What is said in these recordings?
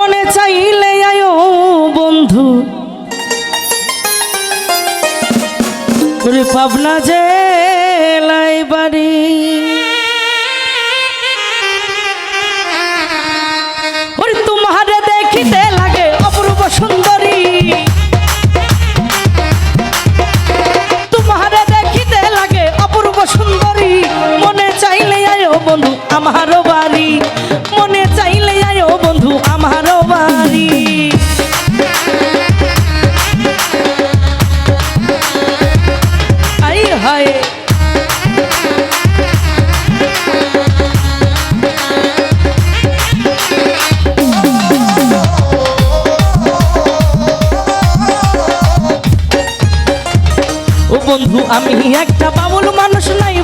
মনে চাইলে আয়ো বন্ধু। পাবনা জেলায় বাড়ি। ওরে তোমারে লাগে অপূর্ব সুন্দরী। তোমারে দেখিতে লাগে অপূর্ব সুন্দরী। মনে চাইলে আয়ো বন্ধু, আমারও বাড়ি। মনে চাইলে আয়ো বন্ধু ও বন্ধু আমি একটা বাবুল মানুষ নাই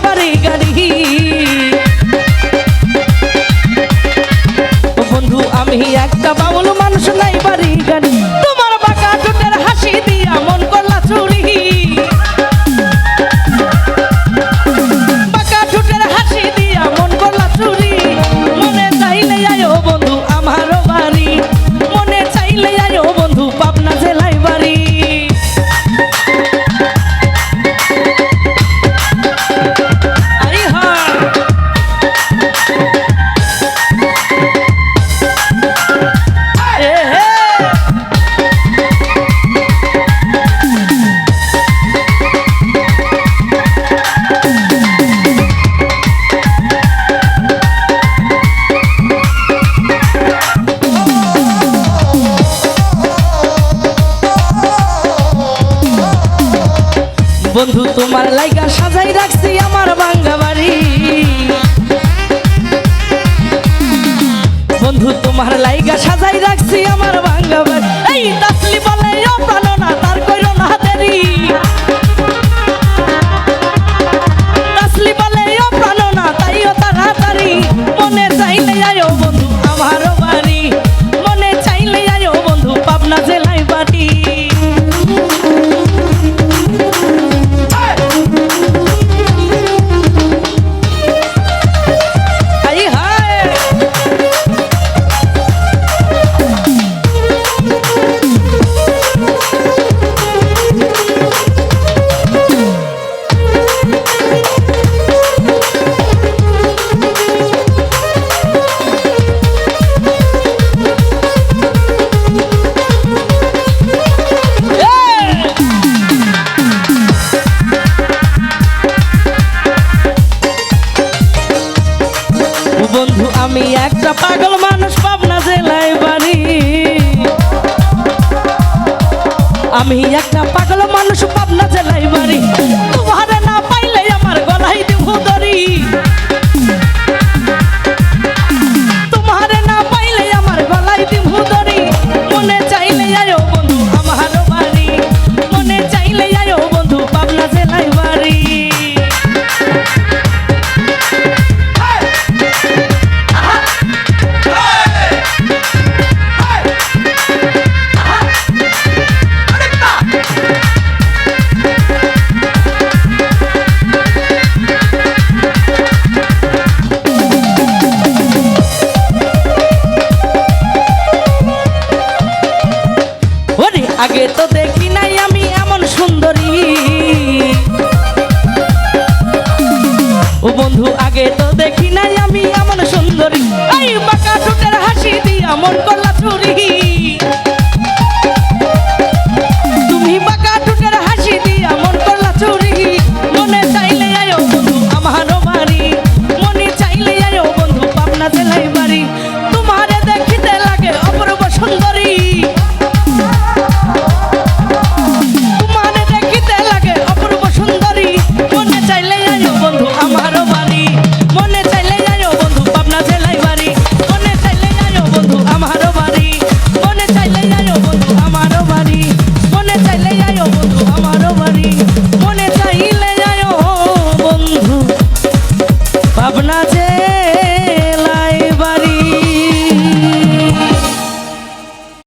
বন্ধু, তোমার লাইগা সাজাই রাখছি আমার বাঙ্গা বাড়ি। বন্ধু, তোমার লাইগা সাজাই রাখছি আমার বাঙ্গা বাড়ি। এই তাসলি বলে পাগল মানুষ পাবনা জেলায় বাড়ি। আমি একটা পাগল মানুষ পাবনা জেলায় বাড়ি। আগে তো দেখি নাই আমি এমন সুন্দরী। ও বন্ধু, আগে তো দেখি নাই আমি এমন সুন্দরী। এই বাঁকা ঠোঁটের হাসি দিয়া মন করলা চুরি